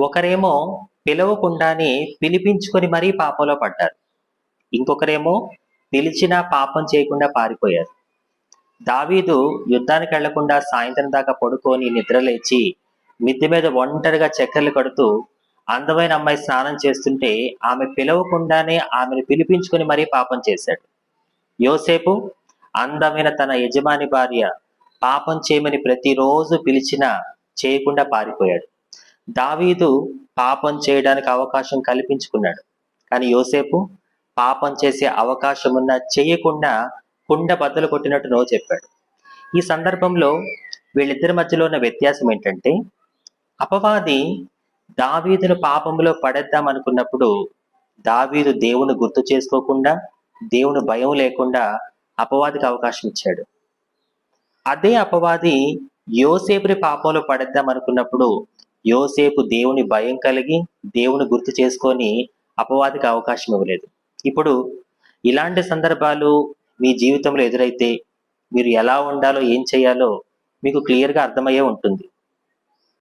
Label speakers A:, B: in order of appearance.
A: ఒకరేమో పిలవకుండానే పిలిపించుకొని మరీ పాపంలో పడ్డారు ఇంకొకరేమో పిలిచినా పాపం చేయకుండా పారిపోయారు దావీదు యుద్ధానికి వెళ్ళకుండా సాయంత్రం దాకా పడుకొని నిద్రలేచి మిద్దె మీద ఒంటరిగా చక్కెరలు కడుతూ అందమైన అమ్మాయి స్నానం చేస్తుంటే ఆమె పిలవకుండానే ఆమెను పిలిపించుకొని మరీ పాపం చేశాడు. యోసేపు అందమైన తన యజమాని భార్య పాపం చేయమని ప్రతిరోజు పిలిచినా చేయకుండా పారిపోయాడు. దావీదు పాపం చేయడానికి అవకాశం కల్పించుకున్నాడు. కానీ యోసేపు పాపం చేసే అవకాశం ఉన్న చేయకుండా కుండ బద్దలు కొట్టినట్టు నో చెప్పాడు. ఈ సందర్భంలో వీళ్ళిద్దరి మధ్యలో ఉన్న వ్యత్యాసం ఏంటంటే అపవాది దావీదును పాపంలో పడేద్దాం అనుకున్నప్పుడు దావీదు దేవుని గుర్తు చేసుకోకుండా దేవుని భయం లేకుండా అపవాదికి అవకాశం ఇచ్చాడు. అదే అపవాది యోసేపుని పాపంలో పడేద్దాం అనుకున్నప్పుడు యోసేపు దేవుని భయం కలిగి దేవుని గుర్తు చేసుకొని అపవాదికి అవకాశం ఇవ్వలేదు. ఇప్పుడు ఇలాంటి సందర్భాలు మీ జీవితంలో ఎదురైతే మీరు ఎలా ఉండాలో ఏం చేయాలో మీకు క్లియర్గా అర్థమయ్యే ఉంటుంది.